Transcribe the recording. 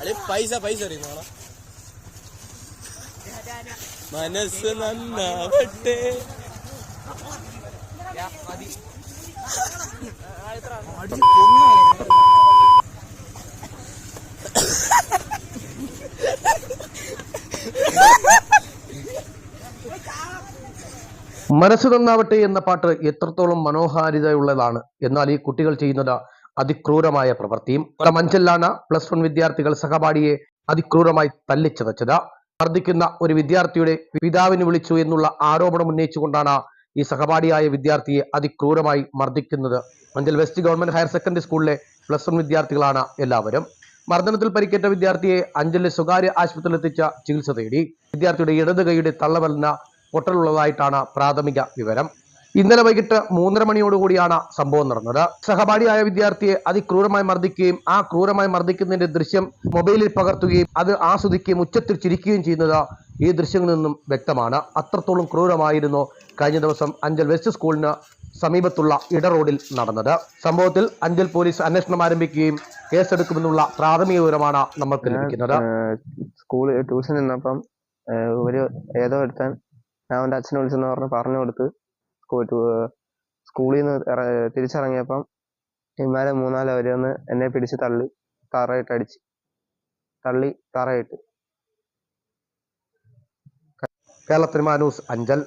അളി പൈസ പൈസ അറിയുന്നോളാം മനസ്സ് നന്നാവട്ടെ. മനസ്സ് നന്നാവട്ടെ എന്ന പാട്ട് എത്രത്തോളം മനോഹാരിതയുള്ളതാണ്. എന്നാൽ ഈ കുട്ടികൾ ചെയ്യുന്നത് അതിക്രൂരമായ പ്രവൃത്തിയും. മഞ്ചല്ലാണ് പ്ലസ് വൺ വിദ്യാർത്ഥികൾ സഹപാഠിയെ അതിക്രൂരമായി തല്ലിച്ചതച്ചത് മർദ്ദിക്കുന്ന ഒരു വിദ്യാർത്ഥിയുടെ പിതാവിന് വിളിച്ചു എന്നുള്ള ആരോപണം ഉന്നയിച്ചുകൊണ്ടാണ് ഈ സഹപാഠിയായ വിദ്യാർത്ഥിയെ അതിക്രൂരമായി മർദ്ദിക്കുന്നത്. Manchal west government higher secondary സ്കൂളിലെ പ്ലസ് വൺ വിദ്യാർത്ഥികളാണ് എല്ലാവരും. മർദ്ദനത്തിൽ പരിക്കേറ്റ വിദ്യാർത്ഥിയെ അഞ്ചലിലെ സ്വകാര്യ ആശുപത്രിയിൽ എത്തിച്ച ചികിത്സ തേടി. വിദ്യാർത്ഥിയുടെ ഇടത് കൈയുടെ തള്ളവലിന പൊട്ടലുള്ളതായിട്ടാണ് പ്രാഥമിക വിവരം. ഇന്നലെ വൈകിട്ട് മൂന്നര മണിയോടുകൂടിയാണ് സംഭവം നടന്നത്. സഹപാഠിയായ വിദ്യാർത്ഥിയെ അതിക്രൂരമായി മർദ്ദിക്കുകയും ആ ക്രൂരമായി മർദ്ദിക്കുന്നതിന്റെ ദൃശ്യം മൊബൈലിൽ പകർത്തുകയും അത് ആസ്വദിക്കുകയും ഉച്ചത്തിൽ ചിരിക്കുകയും ചെയ്യുന്നത് ഈ ദൃശ്യങ്ങളിൽ നിന്നും വ്യക്തമാണ്. അത്രത്തോളം ക്രൂരമായിരുന്നു കഴിഞ്ഞ ദിവസം അഞ്ചൽ വെസ്റ്റ് സ്കൂളിന് സമീപത്തുള്ള ഇട റോഡിൽ നടന്നത്. സംഭവത്തിൽ അഞ്ചൽ പോലീസ് അന്വേഷണം ആരംഭിക്കുകയും കേസെടുക്കുമെന്നുള്ള പ്രാഥമിക വിവരമാണ് നമ്മൾക്ക് ലഭിക്കുന്നത്. സ്കൂളിൽ ട്യൂഷൻ നിന്നപ്പം ഒരു ഏതോ ഒരുത്തൻ ഞാൻ അവന്റെ അച്ഛനെ വിളിച്ചെന്ന് പറഞ്ഞ് പറഞ്ഞു കൊടുത്ത് സ്കൂളിൽ നിന്ന് തിരിച്ചിറങ്ങിയപ്പം ഇമാരെ മൂന്നാൽ പേര് വന്ന് എന്നെ പിടിച്ച് തള്ളി തറയിട്ട് അടിച്ച്. തള്ളി തറയിട്ട്. കേരളത്തിൽ സിനിമാ ന്യൂസ് അഞ്ചൽ.